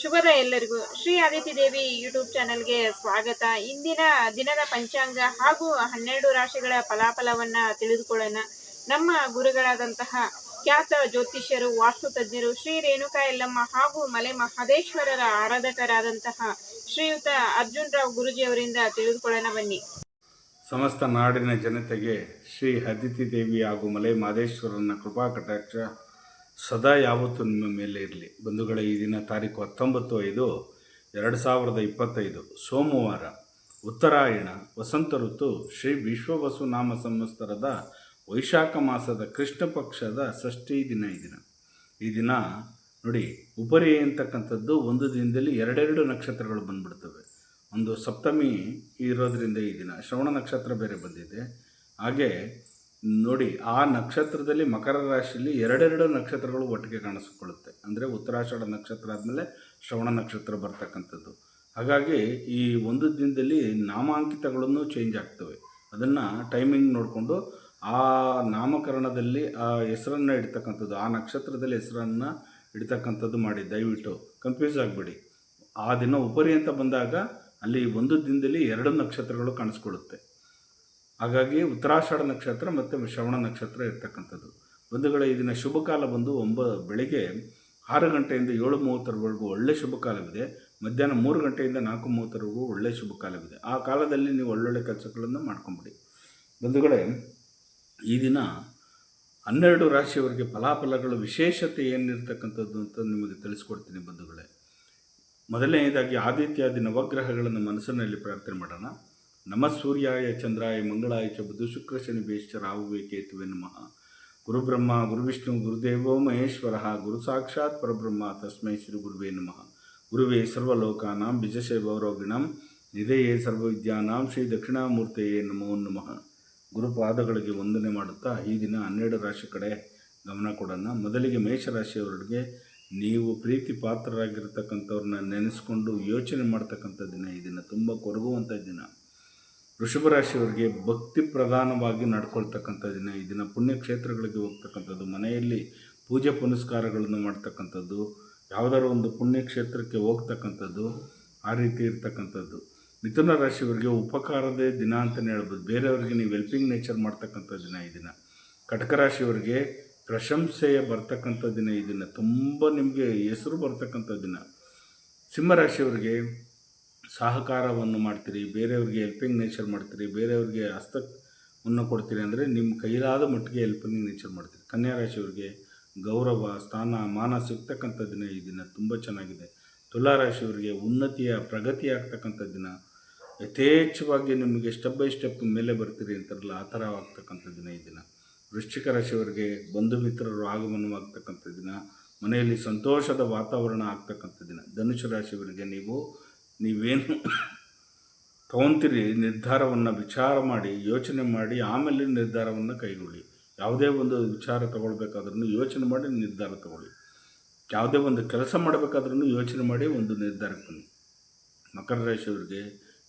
ಶುಭದ ಎಲ್ಲರಿಗೂ. ಶ್ರೀ ಅದಿತಿ ದೇವಿ ಯೂಟ್ಯೂಬ್ ಚಾನೆಲ್ಗೆ ಸ್ವಾಗತ. ಇಂದಿನ ದಿನದ ಪಂಚಾಂಗ ಹಾಗೂ ಹನ್ನೆರಡು ರಾಶಿಗಳ ಫಲಾಫಲವನ್ನ ತಿಳಿದುಕೊಳ್ಳೋಣ. ನಮ್ಮ ಗುರುಗಳಾದಂತಹ ಖ್ಯಾತ ಜ್ಯೋತಿಷ್ಯರು, ವಾಸ್ತು ತಜ್ಞರು, ಶ್ರೀ ರೇಣುಕಾ ಯಲ್ಲಮ್ಮ ಹಾಗೂ ಮಲೆ ಮಹದೇಶ್ವರರ ಆರಾಧಕರಾದಂತಹ ಶ್ರೀಯುತ ಅರ್ಜುನ್ ರಾವ್ ಗುರುಜಿ ಅವರಿಂದ ತಿಳಿದುಕೊಳ್ಳೋಣ ಬನ್ನಿ. ಸಮಸ್ತ ನಾಡಿನ ಜನತೆಗೆ ಶ್ರೀ ಅದಿತಿ ದೇವಿ ಹಾಗೂ ಮಲೆ ಮಹದೇಶ್ವರನ ಕೃಪಾ ಕಟಾಕ್ಷ. ಸದಾ ಯಾವತ್ತೂ ನಿಮ್ಮ ಮೇಲೆ ಇರಲಿ. ಬಂಧುಗಳ, ಈ ದಿನ ತಾರೀಕು ಹತ್ತೊಂಬತ್ತು ಐದು ಎರಡು ಸಾವಿರದ ಇಪ್ಪತ್ತೈದು, ಸೋಮವಾರ ಉತ್ತರಾಯಣ, ವಸಂತ ಋತು, ಶ್ರೀ ವಿಶ್ವವಸು ನಾಮ ಸಂವತ್ಸರದ ವೈಶಾಖ ಮಾಸದ ಕೃಷ್ಣ ಪಕ್ಷದ ಷಷ್ಠಿ ದಿನ ಈ ದಿನ. ಈ ದಿನ ನೋಡಿ, ಉಪರಿ ಅಂತಕ್ಕಂಥದ್ದು ಒಂದು ದಿನದಲ್ಲಿ ಎರಡೆರಡು ನಕ್ಷತ್ರಗಳು ಬಂದ್ಬಿಡ್ತವೆ. ಒಂದು ಸಪ್ತಮಿ ಇರೋದರಿಂದ ಈ ದಿನ ಶ್ರವಣ ನಕ್ಷತ್ರ ಬೇರೆ ಬಂದಿದೆ. ಹಾಗೆ ನೋಡಿ, ಆ ನಕ್ಷತ್ರದಲ್ಲಿ ಮಕರ ರಾಶಿಯಲ್ಲಿ ಎರಡೆರಡು ನಕ್ಷತ್ರಗಳು ಒಟ್ಟಿಗೆ ಕಾಣಿಸಿಕೊಳ್ಳುತ್ತೆ. ಅಂದರೆ ಉತ್ತರಾಷಾಢ ನಕ್ಷತ್ರ ಆದಮೇಲೆ ಶ್ರವಣ ನಕ್ಷತ್ರ ಬರ್ತಕ್ಕಂಥದ್ದು. ಹಾಗಾಗಿ ಈ ಒಂದು ದಿನದಲ್ಲಿ ನಾಮಾಂಕಿತಗಳನ್ನು ಚೇಂಜ್ ಆಗ್ತವೆ. ಅದನ್ನು ಟೈಮಿಂಗ್ ನೋಡಿಕೊಂಡು ಆ ನಾಮಕರಣದಲ್ಲಿ ಆ ಹೆಸರನ್ನು ಇಡ್ತಕ್ಕಂಥದ್ದು, ಆ ನಕ್ಷತ್ರದಲ್ಲಿ ಹೆಸರನ್ನು ಇಡ್ತಕ್ಕಂಥದ್ದು ಮಾಡಿ. ದಯವಿಟ್ಟು ಕನ್ಫ್ಯೂಸ್ ಆಗಬೇಡಿ. ಆ ದಿನ ಉಪರಿ ಅಂತ ಬಂದಾಗ ಅಲ್ಲಿ ಒಂದು ದಿನದಲ್ಲಿ ಎರಡು ನಕ್ಷತ್ರಗಳು ಕಾಣಿಸ್ಕೊಳ್ಳುತ್ತೆ. ಹಾಗಾಗಿ ಉತ್ತರಾಷಾಢ ನಕ್ಷತ್ರ ಮತ್ತು ಶ್ರವಣ ನಕ್ಷತ್ರ ಇರ್ತಕ್ಕಂಥದ್ದು. ಬಂಧುಗಳ ಈ ದಿನ ಶುಭ ಕಾಲ ಬಂದು ಒಂಬ ಬೆಳಿಗ್ಗೆ ಆರು ಗಂಟೆಯಿಂದ ಏಳು ಮೂವತ್ತರವರೆಗೂ ಒಳ್ಳೆ ಶುಭ ಕಾಲವಿದೆ. ಮಧ್ಯಾಹ್ನ ಮೂರು ಗಂಟೆಯಿಂದ ನಾಲ್ಕು ಮೂವತ್ತರವರೆಗೂ ಒಳ್ಳೆ ಶುಭ ಕಾಲವಿದೆ. ಆ ಕಾಲದಲ್ಲಿ ನೀವು ಒಳ್ಳೊಳ್ಳೆ ಕೆಲಸಗಳನ್ನು ಮಾಡ್ಕೊಂಬಿಡಿ. ಬಂಧುಗಳೇ ಈ ದಿನ ಹನ್ನೆರಡು ರಾಶಿಯವರಿಗೆ ಫಲಾಫಲಗಳು ವಿಶೇಷತೆ ಏನಿರ್ತಕ್ಕಂಥದ್ದು ಅಂತ ನಿಮಗೆ ತಿಳಿಸ್ಕೊಡ್ತೀನಿ ಬಂಧುಗಳೇ. ಮೊದಲನೆಯದಾಗಿ ಆದಿತ್ಯಾದಿ ನವಗ್ರಹಗಳನ್ನು ಮನಸ್ಸಿನಲ್ಲಿ ಪ್ರಾರ್ಥನೆ ಮಾಡೋಣ. ನಮ ಸೂರ್ಯಾಯ ಚಂದ್ರಾಯ ಮಂಗಳಾಯ ಚ ಬುಧ ಶುಕ್ರ ಶನಿ ಬೇಶ್ಚ ರಾಹುವೇ ಕೇತುವೆ ನಮಃ. ಗುರುಬ್ರಹ್ಮ, ಗುರುವಿಷ್ಣು, ಗುರುದೇವೋ ಮಹೇಶ್ವರ, ಗುರು ಸಾಕ್ಷಾತ್ ಪರಬ್ರಹ್ಮ ತಸ್ಮೈ ಶ್ರೀ ಗುರುವೇ ನಮಃ. ಗುರುವೇ ಸರ್ವಲೋಕಾನಾಂ ಬಿಜಶೈವರೋಗಿಣಂ ನಿಧೆಯೇ ಸರ್ವವಿದ್ಯಾನಾಂ ಶ್ರೀ ದಕ್ಷಿಣಾಮೂರ್ತೆಯೇ ನಮೋ ನಮಃ. ಗುರುಪಾದಗಳಿಗೆ ವಂದನೆ ಮಾಡುತ್ತಾ ಈ ದಿನ ಹನ್ನೆರಡು ರಾಶಿ ಕಡೆ ಗಮನ ಕೊಡೋಣ. ಮೊದಲಿಗೆ ಮೇಷರಾಶಿಯವರಿಗೆ ನೀವು ಪ್ರೀತಿ ಪಾತ್ರರಾಗಿರ್ತಕ್ಕಂಥವ್ರನ್ನ ನೆನೆಸ್ಕೊಂಡು ಯೋಚನೆ ಮಾಡ್ತಕ್ಕಂಥ ದಿನ ಈ ದಿನ. ತುಂಬ ಕೊರಗುವಂಥ ದಿನ. ವೃಷಭ ರಾಶಿಯವರಿಗೆ ಭಕ್ತಿ ಪ್ರಧಾನವಾಗಿ ನಡ್ಕೊಳ್ತಕ್ಕಂಥ ದಿನ. ಈ ದಿನ ಪುಣ್ಯಕ್ಷೇತ್ರಗಳಿಗೆ ಹೋಗ್ತಕ್ಕಂಥದ್ದು, ಮನೆಯಲ್ಲಿ ಪೂಜೆ ಪುನಸ್ಕಾರಗಳನ್ನು ಮಾಡ್ತಕ್ಕಂಥದ್ದು, ಯಾವುದಾದ್ರು ಒಂದು ಪುಣ್ಯಕ್ಷೇತ್ರಕ್ಕೆ ಹೋಗ್ತಕ್ಕಂಥದ್ದು, ಆ ರೀತಿ ಇರ್ತಕ್ಕಂಥದ್ದು. ಮಿಥುನ ರಾಶಿಯವರಿಗೆ ಉಪಕಾರದೇ ದಿನ ಅಂತಲೇ ಹೇಳ್ಬೋದು. ಬೇರೆಯವರಿಗೆ ನೀವು ಹೆಲ್ಪಿಂಗ್ ನೇಚರ್ ಮಾಡ್ತಕ್ಕಂಥ ದಿನ ಈ ದಿನ. ಕಟಕ ರಾಶಿಯವರಿಗೆ ಪ್ರಶಂಸೆಯ ಬರ್ತಕ್ಕಂಥ ದಿನ ಈ ದಿನ. ತುಂಬ ನಿಮಗೆ ಹೆಸರು ಬರ್ತಕ್ಕಂಥ ದಿನ. ಸಿಂಹರಾಶಿಯವರಿಗೆ ಸಹಕಾರವನ್ನು ಮಾಡ್ತೀರಿ, ಬೇರೆಯವ್ರಿಗೆ ಹೆಲ್ಪಿಂಗ್ ನೇಚರ್ ಮಾಡ್ತೀರಿ, ಬೇರೆಯವ್ರಿಗೆ ಹಸ್ತವನ್ನು ಕೊಡ್ತೀರಿ ಅಂದರೆ ನಿಮ್ಮ ಕೈಲಾದ ಮಟ್ಟಿಗೆ ಹೆಲ್ಪಿಂಗ್ ನೇಚರ್ ಮಾಡ್ತೀರಿ. ಕನ್ಯಾ ರಾಶಿಯವರಿಗೆ ಗೌರವ, ಸ್ಥಾನ, ಮಾನ ಸಿಗ್ತಕ್ಕಂಥ ದಿನ ಈ ದಿನ ತುಂಬ ಚೆನ್ನಾಗಿದೆ. ತುಲಾ ರಾಶಿಯವರಿಗೆ ಉನ್ನತಿಯ, ಪ್ರಗತಿ ಆಗ್ತಕ್ಕಂಥ ದಿನ. ಯಥೇಚ್ಛವಾಗಿ ನಿಮಗೆ ಸ್ಟೆಪ್ ಬೈ ಸ್ಟೆಪ್ ಮೇಲೆ ಬರ್ತೀರಿ ಅಂತಾರಲ್ಲ, ಆ ಥರ ಆಗ್ತಕ್ಕಂಥ ದಿನ ಈ ದಿನ. ವೃಶ್ಚಿಕ ರಾಶಿಯವರಿಗೆ ಬಂಧು ಮಿತ್ರರು ಆಗಮನವಾಗ್ತಕ್ಕಂಥ ದಿನ. ಮನೆಯಲ್ಲಿ ಸಂತೋಷದ ವಾತಾವರಣ ಆಗ್ತಕ್ಕಂಥ ದಿನ. ಧನುಷು ರಾಶಿಯವರಿಗೆ ನೀವು ನೀವೇನು ತೊಗೊತೀರಿ ನಿರ್ಧಾರವನ್ನು ವಿಚಾರ ಮಾಡಿ, ಯೋಚನೆ ಮಾಡಿ, ಆಮೇಲೆ ನಿರ್ಧಾರವನ್ನು ಕೈಗೊಳ್ಳಿ. ಯಾವುದೇ ಒಂದು ವಿಚಾರ ತಗೊಳ್ಬೇಕಾದ್ರೂ ಯೋಚನೆ ಮಾಡಿ ನಿರ್ಧಾರ ತಗೊಳ್ಳಿ. ಯಾವುದೇ ಒಂದು ಕೆಲಸ ಮಾಡಬೇಕಾದ್ರೂ ಯೋಚನೆ ಮಾಡಿ ಒಂದು ನಿರ್ಧಾರಕ್ಕೆ ಬನ್ನಿ. ಮಕರ ರಾಶಿಯವರಿಗೆ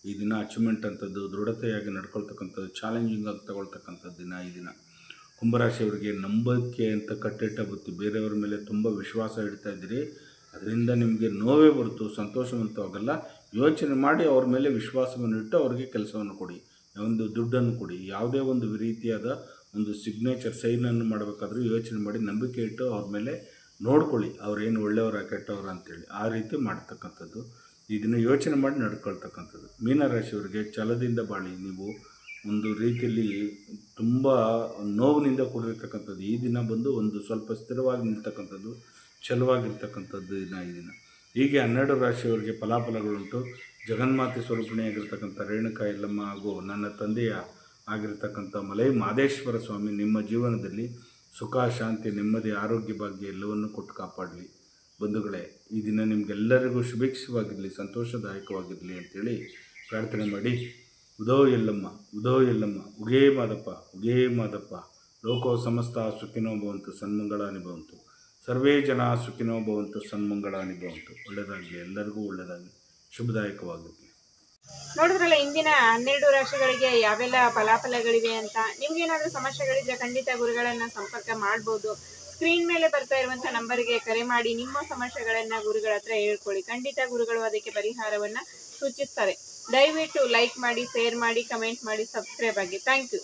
ಈ ದಿನ ಅಚೀವ್ಮೆಂಟ್ ಅಂಥದ್ದು, ದೃಢತೆಯಾಗಿ ನಡ್ಕೊಳ್ತಕ್ಕಂಥದ್ದು ಚಾಲೆಂಜಿಂಗ್ ಆಗಿ ತಗೊಳ್ತಕ್ಕಂಥ ದಿನ ಈ ದಿನ. ಕುಂಭರಾಶಿಯವರಿಗೆ ನಂಬಿಕೆ ಅಂತ ಕಟ್ಟಿಟ್ಟ ಬುತ್ತಿ ಬೇರೆಯವ್ರ ಮೇಲೆ ತುಂಬ ವಿಶ್ವಾಸ ಇಡ್ತಾ ಇದ್ದೀರಿ. ಅದರಿಂದ ನಿಮಗೆ ನೋವೇ ಹೊರತು ಸಂತೋಷವಂತವಾಗಲ್ಲ. ಯೋಚನೆ ಮಾಡಿ ಅವ್ರ ಮೇಲೆ ವಿಶ್ವಾಸವನ್ನು ಇಟ್ಟು ಅವರಿಗೆ ಕೆಲಸವನ್ನು ಕೊಡಿ. ಒಂದು ದುಡ್ಡನ್ನು ಕೊಡಿ. ಯಾವುದೇ ಒಂದು ರೀತಿಯಾದ ಒಂದು ಸಿಗ್ನೇಚರ್ ಸೈನನ್ನು ಮಾಡಬೇಕಾದ್ರೂ ಯೋಚನೆ ಮಾಡಿ ನಂಬಿಕೆ ಇಟ್ಟು ಅವ್ರ ಮೇಲೆ ನೋಡ್ಕೊಳ್ಳಿ. ಅವ್ರೇನು ಒಳ್ಳೆಯವರ, ಕೆಟ್ಟವರ ಅಂತೇಳಿ. ಆ ರೀತಿ ಮಾಡ್ತಕ್ಕಂಥದ್ದು. ಇದನ್ನು ಯೋಚನೆ ಮಾಡಿ ನಡ್ಕೊಳ್ತಕ್ಕಂಥದ್ದು. ಮೀನರಾಶಿಯವರಿಗೆ ಛಲದಿಂದ ಬಾಳಿ. ನೀವು ಒಂದು ರೀತಿಯಲ್ಲಿ ತುಂಬ ನೋವಿನಿಂದ ಕೂಡಿರ್ತಕ್ಕಂಥದ್ದು. ಈ ದಿನ ಬಂದು ಒಂದು ಸ್ವಲ್ಪ ಸ್ಥಿರವಾಗಿ ನಿಲ್ತಕ್ಕಂಥದ್ದು ಛಲವಾಗಿರ್ತಕ್ಕಂಥದ್ದು ದಿನ ಈ ದಿನ. ಹೀಗೆ ಹನ್ನೆರಡು ರಾಶಿಯವರಿಗೆ ಫಲಾಫಲಗಳುಂಟು. ಜಗನ್ಮಾತೆ ಸ್ವರೂಪಿಣಿಯಾಗಿರ್ತಕ್ಕಂಥ ರೇಣುಕಾ ಎಲ್ಲಮ್ಮ ಹಾಗೂ ನನ್ನ ತಂದೆಯ ಆಗಿರತಕ್ಕಂಥ ಮಲೈ ಮಾದೇಶ್ವರ ಸ್ವಾಮಿ ನಿಮ್ಮ ಜೀವನದಲ್ಲಿ ಸುಖ, ಶಾಂತಿ, ನೆಮ್ಮದಿ, ಆರೋಗ್ಯ ಭಾಗ್ಯ ಎಲ್ಲವನ್ನೂ ಕೊಟ್ಟು ಕಾಪಾಡಲಿ. ಬಂಧುಗಳೇ, ಈ ದಿನ ನಿಮಗೆಲ್ಲರಿಗೂ ಶುಭೇಚ್ಛವಾಗಿರಲಿ ಸಂತೋಷದಾಯಕವಾಗಿರಲಿ ಅಂತೇಳಿ ಪ್ರಾರ್ಥನೆ ಮಾಡಿ. ಉದೋ ಎಲ್ಲಮ್ಮ ಉದೋ ಎಲ್ಲಮ್ಮ ಉಗೇ ಮಾದಪ್ಪ ಉಗೇ ಮಾದಪ್ಪ. ಲೋಕೋ ಸಮಸ್ತ ಸುಖಿನೋ ಭವಂತು ಸನ್ಮಂಗಳ ಭವಂತು. ಸರ್ವೇ ಜನ ಸುಖಿನೋ ಭವಂತು, ಸನ್ಮಂಗಳಾನಿ ಭವಂತು. ಒಳ್ಳೆಯದಾಗಲಿ ಎಲ್ಲರಿಗೂ ಒಳ್ಳೆಯದಾಗಲಿ ಶುಭದಾಯಕವಾಗಿರಲಿ ನೋಡಿದ್ರಲ್ಲ, ಇಂದಿನ ಹನ್ನೆರಡು ರಾಶಿಗಳಿಗೆ ಯಾವೆಲ್ಲ ಫಲಾಫಲಗಳಿವೆ ಅಂತ? ನಿಮ್ಗೇನಾದ್ರೂ ಸಮಸ್ಯೆಗಳಿದ್ರೆ ಖಂಡಿತ ಗುರುಗಳನ್ನ ಸಂಪರ್ಕ ಮಾಡ್ಬೋದು. ಸ್ಕ್ರೀನ್ ಮೇಲೆ ಬರ್ತಾ ಇರುವಂತ ನಂಬರ್ಗೆ ಕರೆ ಮಾಡಿ, ನಿಮ್ಮ ಸಮಸ್ಯೆಗಳನ್ನ ಗುರುಗಳ ಹತ್ರ ಹೇಳ್ಕೊಳ್ಳಿ. ಖಂಡಿತ ಗುರುಗಳು ಅದಕ್ಕೆ ಪರಿಹಾರವನ್ನ ಸೂಚಿಸ್ತಾರೆ. ದಯವಿಟ್ಟು ಲೈಕ್ ಮಾಡಿ ಶೇರ್ ಮಾಡಿ ಕಮೆಂಟ್ ಮಾಡಿ ಸಬ್ಸ್ಕ್ರೈಬ್ ಆಗಿ. Thank you